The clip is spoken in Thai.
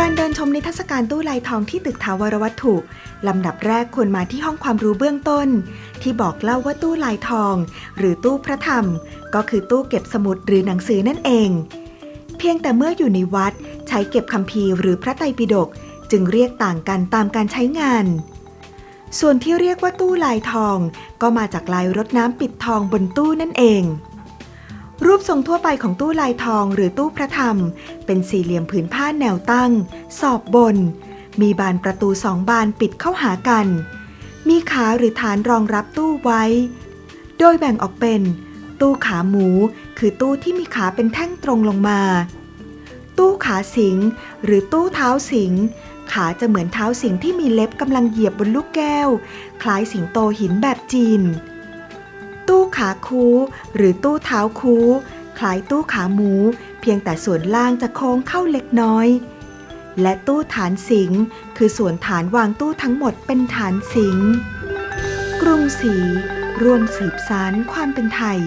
การเดินชมในเทศการตู้ลายทองที่ตึกถาวรวัตถุลำดับแรกควรมาที่ห้องความรู้เบื้องต้น ที่บอกเล่าว่าตู้ลายทอง หรือตู้พระธรรม ก็คือตู้เก็บสมุดหรือหนังสือนั่นเอง เพียงแต่เมื่ออยู่ในวัดใช้เก็บคัมภีร์หรือพระไตรปิฎกจึงเรียกต่างกันตามการใช้งาน ส่วนที่เรียกว่าตู้ลายทอง ก็มาจากลายรดน้ำปิดทองบนตู้นั่นเอง รูปทรงทั่วไปของตู้ลายทองหรือตู้พระธรรม เป็นสี่เหลี่ยมผืนผ้าแนวตั้ง สอบบน มีบานประตูสองบานปิดเข้าหากัน มีขาหรือฐานรองรับตู้ไว้ โดยแบ่งออกเป็น ตู้ขาหมู คือตู้ที่มีขาเป็นแท่งตรงลงมา ตู้ขาสิง หรือตู้เท้าสิง ขาจะเหมือนเท้าสิงที่มีเล็บกำลังเหยียบบนลูกแก้ว คล้ายสิงโตหินแบบจีน ตู้ขาคูหรือตู้เท้าคูคล้ายตู้ขาหมู เพียงแต่ส่วนล่างจะโค้งเข้าเล็กน้อย และตู้ฐานสิงคือส่วนฐานวางตู้ทั้งหมดเป็นฐานสิงกรุงศรีร่วมสืบสารความเป็นไทย